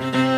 เ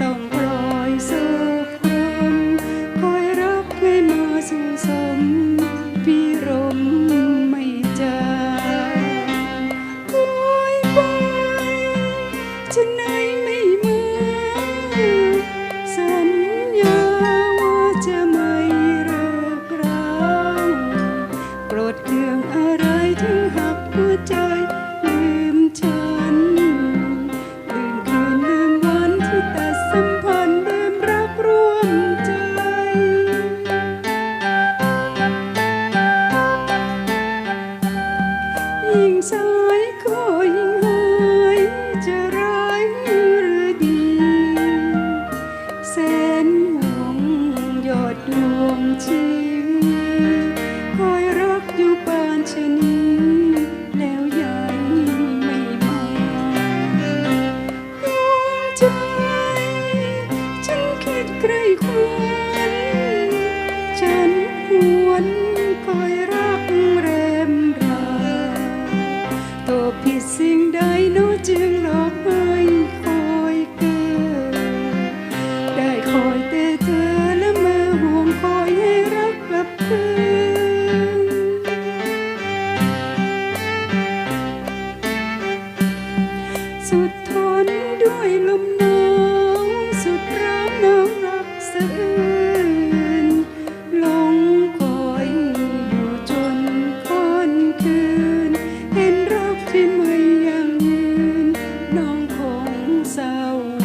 ต้องโปรยสุขรมคอยรับให้มาสุงสมปีรมไม่จางโอไปจะไหนไม่มาสัญญาว่าจะไม่เลิกร้างเคืองอะไรถึงหักหัวใจลืมเธอ ยิ่งสายก็ยิ่งหายจะร้รืดี แสนหวงยอดดวงชีวิตคอยรักอยู่ปานชนี ใดน้อจึงรอให้คอยเกิดได้คอยแต่เธอและมาห่วงคอยให้รักกับคืนสุด So.